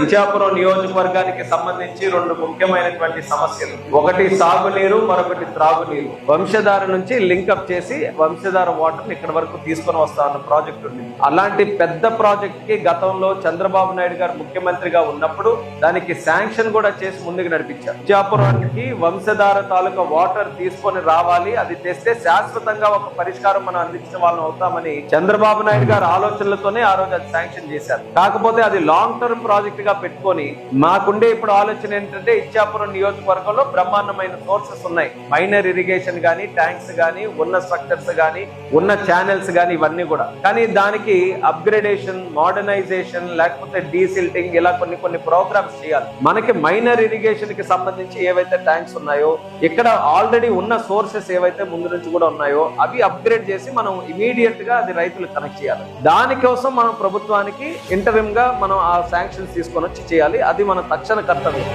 ఇచ్చాపురం నియోజకవర్గానికి సంబంధించి రెండు ముఖ్యమైనటువంటి సమస్యలు. ఒకటి సాగునీరు మరొకటి త్రాగునీరు. వంశధార నుంచి లింకప్ చేసి వంశధార వాటర్ ఇక్కడ వరకు తీసుకొని వస్తారన్న ప్రాజెక్టు ప్రాజెక్ట్ ఉంది. అలాంటి పెద్ద ప్రాజెక్ట్కి గతంలో చంద్రబాబు నాయుడు గారు ముఖ్యమంత్రిగా ఉన్నప్పుడు దానికి శాంక్షన్ కూడా చేసి ముందుకు నడిపించారు. ఇచ్చాపురానికి వంశధార తాలూకా వాటర్ తీసుకొని రావాలి. అది తెస్తే శాశ్వతంగా ఒక పరిష్కారం మనం అందించిన వాళ్ళం అవుతామని చంద్రబాబు నాయుడు గారు ఆలోచనలతోనే ఆ రోజు అది శాంక్షన్ చేశారు. కాకపోతే అది లాంగ్ టర్మ్ ప్రాజెక్ట్ గా పెట్టుకొని మాకుండే ఇప్పుడు ఆలోచన ఏంటంటే ఇచ్చాపురం నియోజకవర్గంలో బ్రహ్మాండమైన సోర్సెస్ ఉన్నాయి. మైనర్ ఇరిగేషన్ గానీ ట్యాంక్స్ గానీ ఉన్న స్ట్రక్చర్స్ గానీ ఉన్న ఛానల్స్ గానీ ఇవన్నీ కూడా. కానీ దానికి అప్గ్రేడేషన్ మోడర్నైజేషన్ లేకపోతే డీసిల్టింగ్ ఇలా కొన్ని కొన్ని ప్రోగ్రామ్స్ చేయాలి. మనకి మైనర్ ఇరిగేషన్కి సంబంధించి ఏవైతే ట్యాంక్స్ ఉన్నాయో ఇక్కడ ఆల్రెడీ ఉన్న సోర్సెస్ ఏవైతే ముందు నుంచి కూడా ఉన్నాయో అవి అప్గ్రేడ్ చేసి మనం ఇమీడియట్గా అది రైతులు కనెక్ట్ చేయాలి. దానికోసం మనం ప్రభుత్వానికి ఇంటరిమ్గా మనం ఆ శాంక్షన్స్ తీసుకొని కొనొచ్చి చేయాలి. అది మన తక్షణ కర్తవ్యం.